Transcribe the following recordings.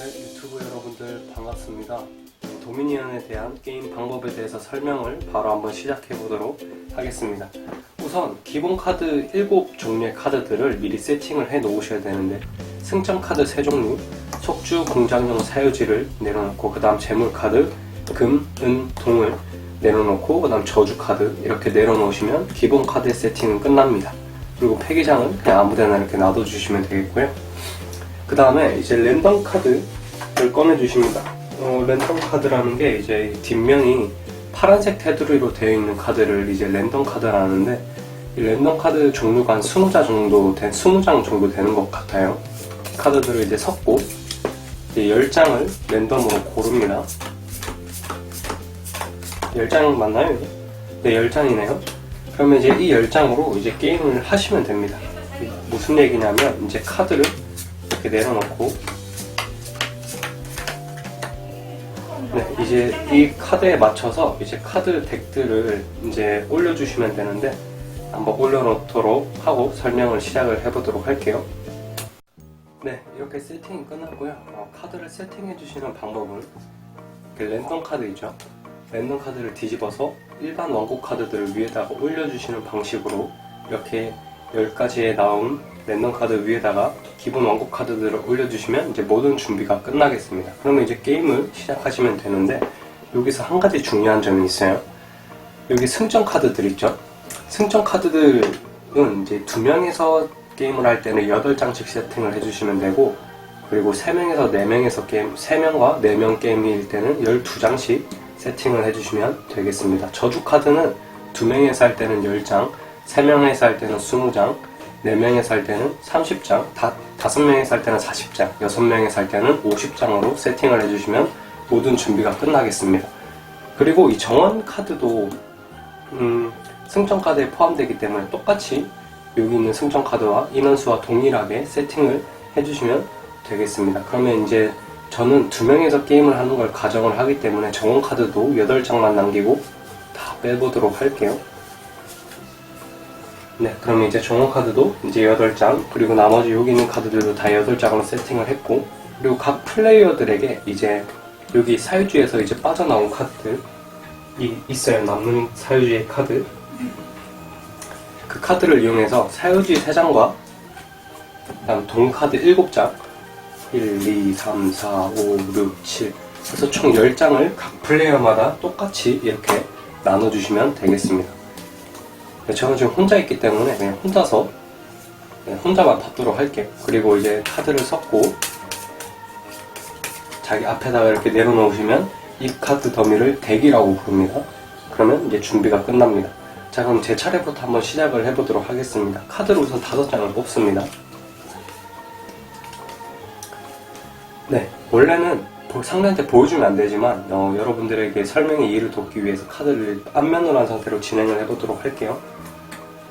네, 유튜브 여러분들 반갑습니다. 도미니언에 대한 게임 방법에 대해서 설명을 바로 한번 시작해 보도록 하겠습니다. 우선 기본 카드 7 종류의 카드들을 미리 세팅을 해 놓으셔야 되는데 승점 카드 3종류, 속주 공장용 사유지를 내려놓고 그 다음 재물 카드, 금, 은, 동을 내려놓고 그 다음 저주 카드 이렇게 내려놓으시면 기본 카드 세팅은 끝납니다. 그리고 폐기장은 그냥 아무데나 이렇게 놔둬주시면 되겠고요. 그 다음에 이제 랜덤 카드를 꺼내주십니다. 어, 랜덤 카드라는 게 이제 뒷면이 파란색 테두리로 되어 있는 카드를 이제 랜덤 카드라는데 이 랜덤 카드 종류가 한 20장 정도 된 20장 정도 되는 것 같아요. 카드들을 이제 섞고 이제 10장을 랜덤으로 고릅니다. 10장 맞나요? 네, 10장이네요. 그러면 이제 이 10장으로 이제 게임을 하시면 됩니다. 무슨 얘기냐면 이제 카드를 이렇게 내려놓고 네, 이제 이 카드에 맞춰서 이제 카드 덱들을 이제 올려주시면 되는데 한번 올려놓도록 하고 설명을 시작을 해보도록 할게요. 네, 이렇게 세팅이 끝났고요. 어, 카드를 세팅해 주시는 방법은 랜덤 카드 있죠. 랜덤 카드를 뒤집어서 일반 원고 카드들을 위에다가 올려주시는 방식으로 이렇게 10가지에 나온 랜덤 카드 위에다가 기본 원고 카드들을 올려주시면 이제 모든 준비가 끝나겠습니다. 그러면 이제 게임을 시작하시면 되는데 여기서 한 가지 중요한 점이 있어요. 여기 승점 카드들 있죠? 승점 카드들은 이제 두 명에서 게임을 할 때는 8장씩 세팅을 해주시면 되고 그리고 3명에서 4명에서 게임, 3명과 4명 게임일 때는 12장씩 세팅을 해주시면 되겠습니다. 저주 카드는 2명에서 할 때는 10장, 3명에서 할 때는 20장, 4명에서 할 때는 30장, 다, 5명에서 할 때는 40장, 6명에서 할 때는 50장으로 세팅을 해주시면 모든 준비가 끝나겠습니다. 그리고 이 정원 카드도 음, 승점 카드에 포함되기 때문에 똑같이 여기 있는 승점 카드와 인원수와 동일하게 세팅을 해주시면 되겠습니다. 그러면 이제 저는 두 명에서 게임을 하는 걸 가정을 하기 때문에 정원 카드도 8장만 남기고 다 빼보도록 할게요. 네, 그러면 이제 정원 카드도 이제 8장, 그리고 나머지 여기 있는 카드들도 다 8장으로 세팅을 했고, 그리고 각 플레이어들에게 이제 여기 사유지에서 이제 빠져나온 카드들, 이 있어요. 남는 사유지의 카드. 그 카드를 이용해서 사유지 3장과 그다음 동 카드 7장 1, 2, 3, 4, 5, 6, 7 그래서 총 10장을 각 플레이어마다 똑같이 이렇게 나눠주시면 되겠습니다. 네, 저는 지금 혼자 있기 때문에 그냥 혼자서 네, 혼자만 받도록 할게요. 그리고 이제 카드를 섞고 자기 앞에다가 이렇게 내려놓으시면 이 카드 더미를 대기라고 부릅니다. 그러면 이제 준비가 끝납니다. 자 그럼 제 차례부터 한번 시작을 해보도록 하겠습니다. 카드를 우선 다섯 장을 뽑습니다. 네, 원래는 보- 상대한테 보여주면 안 되지만 어, 여러분들에게 설명의 이해를 돕기 위해서 카드를 앞면으로 한 상태로 진행을 해보도록 할게요.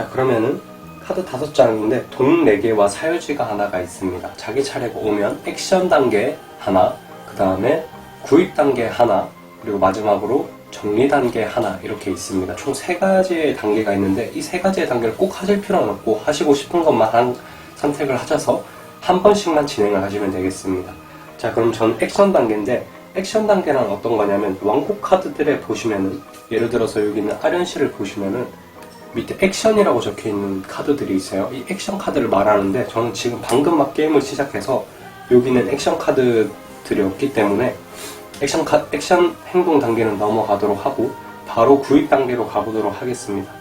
자 그러면은 카드 다섯 장인데 동 4개와 사유지가 하나가 있습니다. 자기 차례가 오면 액션 단계 하나, 그 다음에 구입 단계 하나, 그리고 마지막으로 정리 단계 하나 이렇게 있습니다. 총 세 가지의 단계가 있는데 이 세 가지의 단계를 꼭 하실 필요는 없고 하시고 싶은 것만 한 선택을 하셔서 한 번씩만 진행을 하시면 되겠습니다. 자 그럼 전 액션 단계인데 액션 단계는 어떤 거냐면 왕국 카드들에 보시면은 예를 들어서 여기 있는 아련시를 보시면은 밑에 액션이라고 적혀 있는 카드들이 있어요. 이 액션 카드를 말하는데 저는 지금 방금 막 게임을 시작해서 여기는 액션 카드들이 없기 때문에 액션 카, 액션 행동 단계는 넘어가도록 하고 바로 구입 단계로 가보도록 하겠습니다.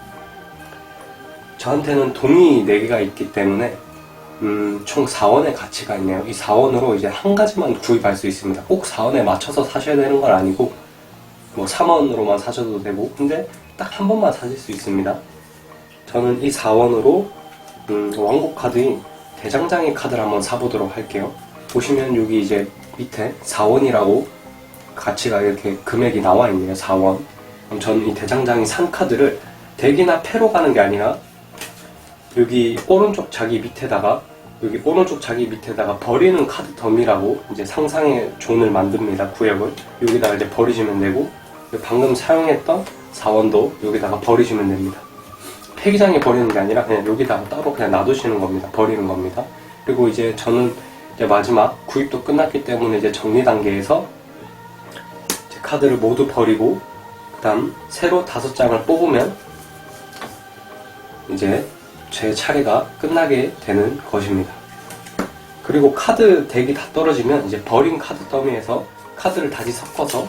저한테는 동이 4개가 있기 때문에 음, 총 4원의 가치가 있네요. 이 4원으로 이제 한 가지만 구입할 수 있습니다. 꼭 4원에 맞춰서 사셔야 되는 건 아니고 뭐 3원으로만 사셔도 되고 근데 딱 한 번만 사실 수 있습니다. 저는 이 4원으로 음, 왕국 카드인 대장장이 카드를 한번 사보도록 할게요. 보시면 여기 이제 밑에 4원이라고 가치가 이렇게 금액이 나와 있네요. 4원. 그럼 저는 이 대장장이 산 카드를 덱이나 패로 가는 게 아니라 여기 오른쪽 자기 밑에다가 여기 오른쪽 자기 밑에다가 버리는 카드 덤이라고 이제 상상의 존을 만듭니다. 구역을 여기다가 이제 버리시면 되고 방금 사용했던 4원도 여기다가 버리시면 됩니다. 폐기장에 버리는 게 아니라 그냥 여기다가 따로 그냥 놔두시는 겁니다. 버리는 겁니다. 그리고 이제 저는 이제 마지막 구입도 끝났기 때문에 이제 정리 단계에서 이제 카드를 모두 버리고 그다음 새로 다섯 장을 뽑으면 이제 제 차례가 끝나게 되는 것입니다. 그리고 카드 덱이 다 떨어지면 이제 버린 카드 더미에서 카드를 다시 섞어서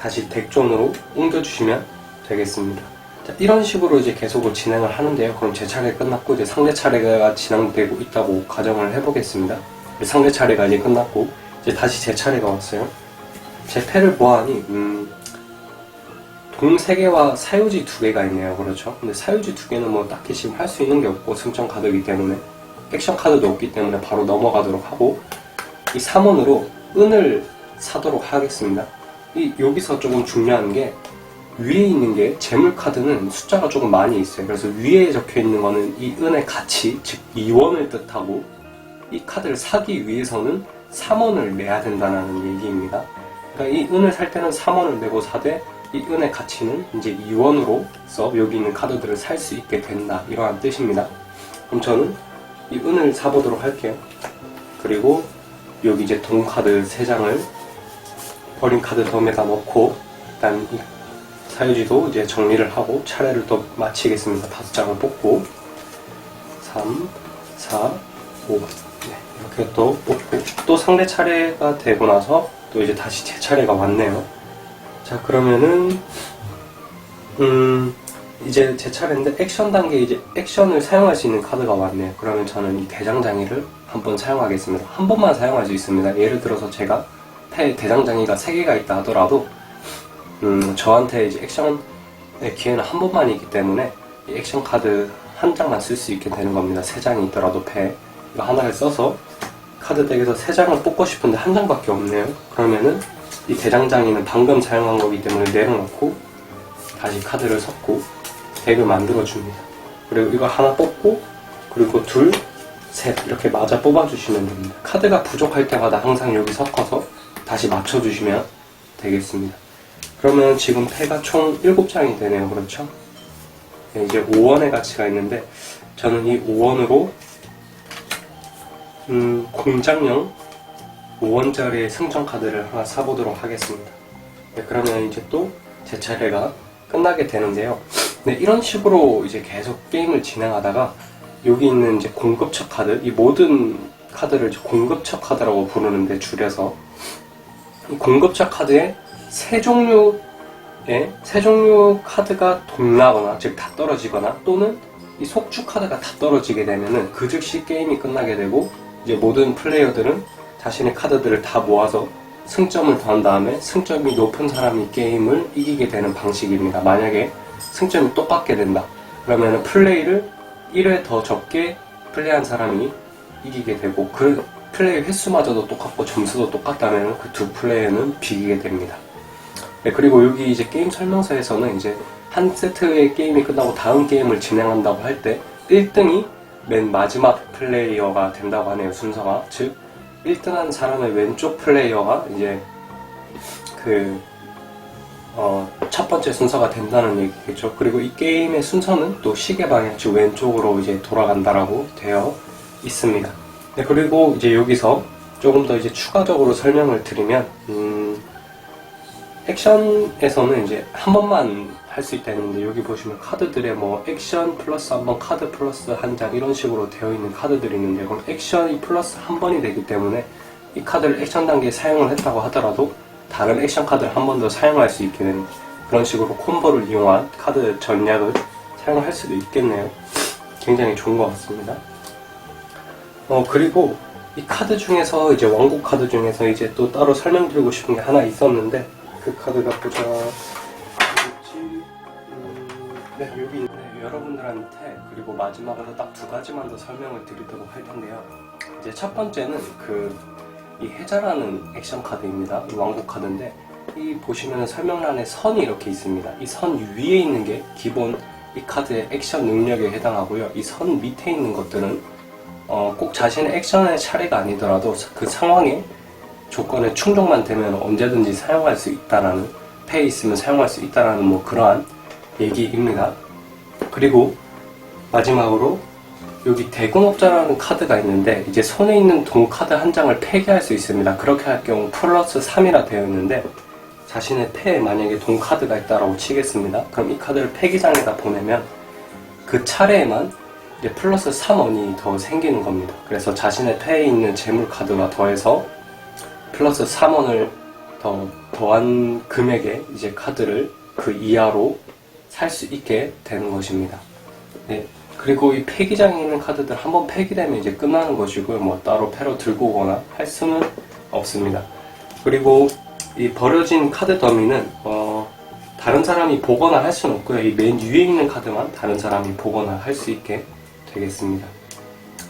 다시 덱존으로 옮겨주시면 되겠습니다. 자, 이런 식으로 이제 계속을 진행을 하는데요. 그럼 제 차례 끝났고 이제 상대 차례가 진행되고 있다고 가정을 해보겠습니다. 상대 차례가 이제 끝났고 이제 다시 제 차례가 왔어요. 제 패를 보아하니 음, 동 3개와 사유지 2개가 있네요. 그렇죠? 근데 사유지 2개는 뭐 딱히 지금 할 수 있는 게 없고 승천 카드이기 때문에 액션 카드도 없기 때문에 바로 넘어가도록 하고 이 3원으로 은을 사도록 하겠습니다. 이 여기서 조금 중요한 게 위에 있는 게 재물 카드는 숫자가 조금 많이 있어요. 그래서 위에 적혀 있는 거는 이 은의 가치, 즉 2원을 뜻하고 이 카드를 사기 위해서는 3원을 내야 된다는 얘기입니다. 그러니까 이 은을 살 때는 3원을 내고 사되 이 은의 가치는 이제 2원으로서 여기 있는 카드들을 살 수 있게 된다. 이러한 뜻입니다. 그럼 저는 이 은을 사보도록 할게요. 그리고 여기 이제 동 카드 3장을 버린 카드 덤에다 넣고 일단 이 사유지도 이제 정리를 하고 차례를 또 마치겠습니다. 다섯 장을 뽑고 3, 4, 5 네, 이렇게 또 뽑고 또 상대 차례가 되고 나서 또 이제 다시 제 차례가 왔네요. 자 그러면은 음 이제 제 차례인데 액션 단계 이제 액션을 사용할 수 있는 카드가 왔네요. 그러면 저는 이 대장장이를 한번 사용하겠습니다. 한 번만 사용할 수 있습니다. 예를 들어서 제가 패 대장장이가 3개가 있다 하더라도 음, 저한테 이제 액션의 기회는 한 번만이기 때문에 이 액션 카드 한 장만 쓸 수 있게 되는 겁니다. 세 장이 있더라도 패 이거 하나를 써서 카드 덱에서 세 장을 뽑고 싶은데 한 장밖에 없네요. 그러면은 이 대장장이는 방금 사용한 거기 때문에 내려놓고 다시 카드를 섞고 덱을 만들어 줍니다. 그리고 이거 하나 뽑고 그리고 둘, 셋 이렇게 맞아 뽑아주시면 됩니다. 카드가 부족할 때마다 항상 여기 섞어서 다시 맞춰주시면 되겠습니다. 그러면 지금 패가 총 7장이 되네요. 그렇죠? 네, 이제 5원의 가치가 있는데 저는 이 5원으로 음, 공장용 5원짜리 승전 카드를 하나 사보도록 하겠습니다. 네, 그러면 이제 또 제 차례가 끝나게 되는데요. 네, 이런 식으로 이제 계속 게임을 진행하다가 여기 있는 이제 공급처 카드, 이 모든 카드를 공급처 카드라고 부르는데 줄여서 이 공급처 카드에 세 종류의 세 종류 카드가 동나거나 즉 다 떨어지거나 또는 이 속주 카드가 다 떨어지게 되면은 그 즉시 게임이 끝나게 되고 이제 모든 플레이어들은 자신의 카드들을 다 모아서 승점을 더한 다음에 승점이 높은 사람이 게임을 이기게 되는 방식입니다. 만약에 승점이 똑같게 된다. 그러면 플레이를 1회 더 적게 플레이한 사람이 이기게 되고 그 플레이 횟수마저도 똑같고 점수도 똑같다면 그 두 플레이어는 비기게 됩니다. 네, 그리고 여기 이제 게임 설명서에서는 이제 한 세트의 게임이 끝나고 다음 게임을 진행한다고 할 때 1등이 맨 마지막 플레이어가 된다고 하네요, 순서가. 즉, 1등 한 사람의 왼쪽 플레이어가 이제 그, 어, 첫 번째 순서가 된다는 얘기겠죠. 그리고 이 게임의 순서는 또 시계 방향, 즉 왼쪽으로 이제 돌아간다라고 되어 있습니다. 네, 그리고 이제 여기서 조금 더 이제 추가적으로 설명을 드리면, 음, 액션에서는 이제 한 번만 할 수 있다 했는데 여기 보시면 카드들의 뭐 액션 플러스 한 번 카드 플러스 한 장 이런 식으로 되어 있는 카드들이 있는데 그럼 액션이 플러스 한 번이 되기 때문에 이 카드를 액션 단계에 사용을 했다고 하더라도 다른 액션 카드를 한 번 더 사용할 수 있게 되는 그런 식으로 콤보를 이용한 카드 전략을 사용할 수도 있겠네요. 굉장히 좋은 것 같습니다. 어 그리고 이 카드 중에서 이제 왕국 카드 중에서 이제 또 따로 설명드리고 싶은 게 하나 있었는데 그 카드가 보자. 어디였지? 음, 네 여기 있는데 여러분들한테 그리고 마지막으로 딱 두 가지만 더 설명을 드리도록 할 텐데요. 이제 첫 번째는 그 이 해자라는 액션 카드입니다. 이 왕국 카드인데 이 보시면 설명란에 선이 이렇게 있습니다. 이 선 위에 있는 게 기본 이 카드의 액션 능력에 해당하고요. 이 선 밑에 있는 것들은 어, 꼭 자신의 액션의 차례가 아니더라도 그 상황에 조건에 충족만 되면 언제든지 사용할 수 있다라는 패에 있으면 사용할 수 있다라는 뭐 그러한 얘기입니다. 그리고 마지막으로 여기 대금업자라는 카드가 있는데 이제 손에 있는 돈 카드 한 장을 폐기할 수 있습니다. 그렇게 할 경우 플러스 3이라 되어 있는데 자신의 패에 만약에 돈 카드가 있다라고 치겠습니다. 그럼 이 카드를 폐기장에다 보내면 그 차례에만 이제 플러스 3원이 더 생기는 겁니다. 그래서 자신의 패에 있는 재물 카드와 더해서 플러스 3원을 더 더한 금액의 이제 카드를 그 이하로 살 수 있게 되는 것입니다. 네. 그리고 이 폐기장에 있는 카드들 한 번 폐기되면 이제 끝나는 것이고요. 뭐 따로 패로 들고 오거나 할 수는 없습니다. 그리고 이 버려진 카드 더미는 어, 다른 사람이 보거나 할 수는 없고요. 이 맨 위에 있는 카드만 다른 사람이 보거나 할 수 있게 되겠습니다.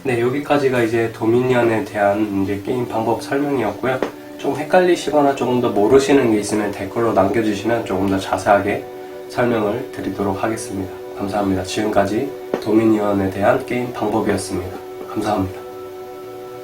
네, 여기까지가 이제 도미니언에 대한 이제 게임 방법 설명이었고요. 좀 헷갈리시거나 조금 더 모르시는 게 있으면 댓글로 남겨주시면 조금 더 자세하게 설명을 드리도록 하겠습니다. 감사합니다. 지금까지 도미니언에 대한 게임 방법이었습니다. 감사합니다.